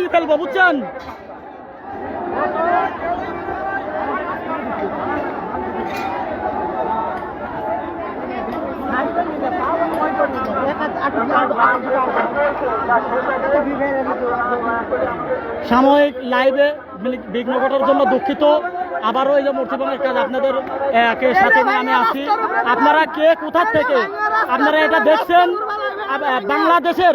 মেরে ফেলব বুঝছেন সাময়িক লাইভে বিঘ্ন ঘটার জন্য দুঃখিত। আবারও এই যে মূর্তিবনের কাজ আপনাদের কে সাথে নিয়ে আমি আসি আপনারা কে কোথার থেকে? আপনারা এটা দেখছেন? বাংলাদেশের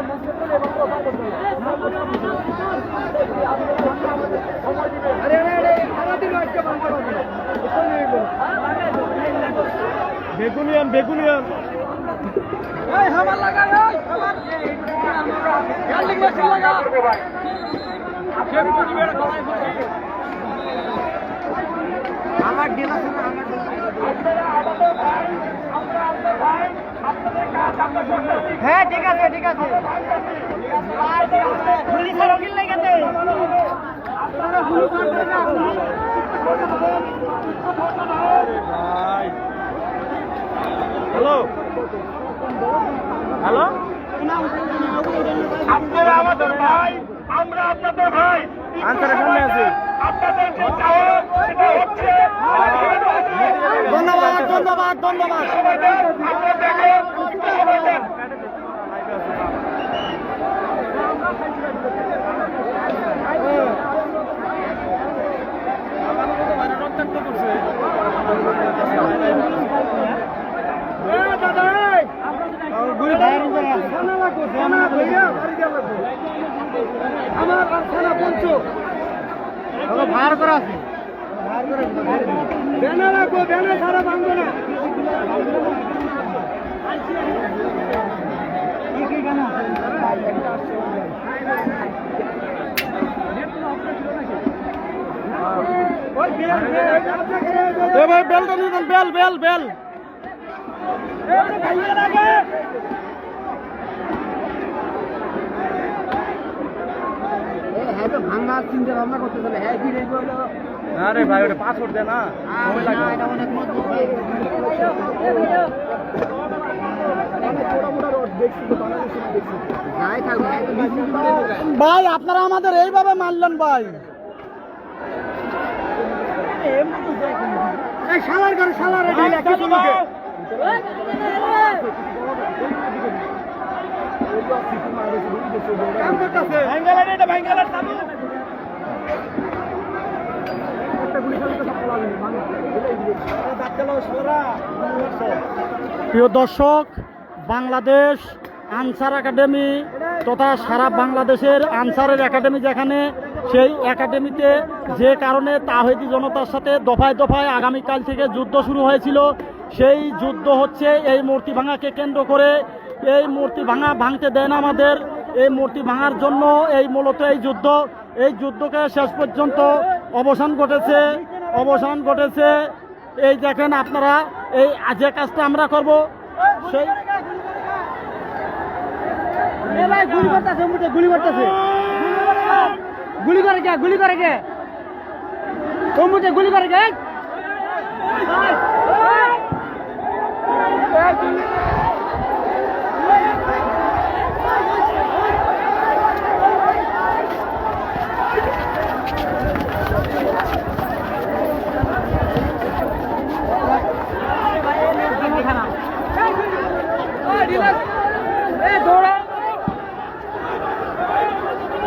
বেগুনিয়ান বেগুনিয়ান। এই হামার লাগা এই হামার গার্লিক মেশিন লাগা আমার ডিল আছে না হ্যাঁ ঠিক আছে ঠিক আছে পুলিশ আর ওকিল লেগেছে হ্যালো? হ্যালো? আপনারা আমাদের ভাই আমরা আপনাদের ভাই। আনসারের সামনে আছি আপনাদের যে চাওয়া সেটা হচ্ছে ধন্যবাদ ধন্যবাদ ধন্যবাদ সময় দেন আপনারা দেখেন সময় দেন আমার থানা পঞ্চ ভার করা আছে ব্যানার রাখব ব্যানার ছাড়া ভাঙবো না। বেলটা নিয়ে যান, বেল বেল বেল ভাঙা চিন্তা ভাবনা করতে চলে হ্যাঁ কি রেখে হলো আরে ভাই ওটা পাসপোর্ট দে না। সময় লাগবে। এটা অনেক মজবুত থাকবে ভাই আপনারা আমাদের এইভাবে মারলেন ভাই। শালার শালার কাম করতেছে। এটা ভাঙ্গালা প্রিয় দর্শক, বাংলাদেশ আনসার একাডেমি তথা সারা বাংলাদেশের আনসারের একাডেমি যেখানে, সেই একাডেমিতে যে কারণে তাহিদি জনতার সাথে দফায় দফায় আগামীকাল থেকে যুদ্ধ শুরু হয়েছিল, সেই যুদ্ধ হচ্ছে এই মূর্তি ভাঙাকে কেন্দ্র করে। এই মূর্তি ভাঙা ভাঙতে দেয় না আমাদের, এই মূর্তি ভাঙার জন্য এই মূলত এই যুদ্ধ। এই যুদ্ধকে শেষ পর্যন্ত অবসান ঘটেছে অবসান ঘটেছে। এই দেখেন আপনারা, এই যে কাজটা আমরা করব, সেই গুলি করতেছে গুলি করতেছে। গুলি করে কে, গুলি করে কে? কম্বুতে গুলি করে গে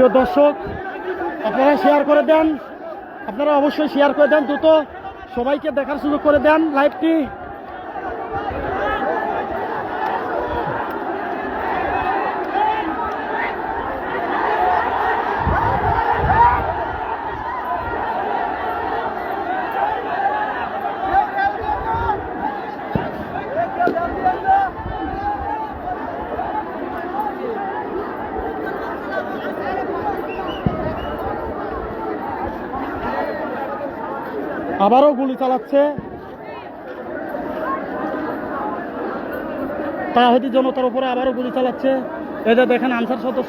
প্রিয় দর্শক, আপনারা শেয়ার করে দেন। আপনারা অবশ্যই শেয়ার করে দেন দ্রুত। সবাইকে দেখার সুযোগ করে দেন লাইভটি আবারও গুলি চালাচ্ছে। তাহিদি জনতার উপরে আবারও গুলি চালাচ্ছে। এদের দেখেন আনসার সদস্য।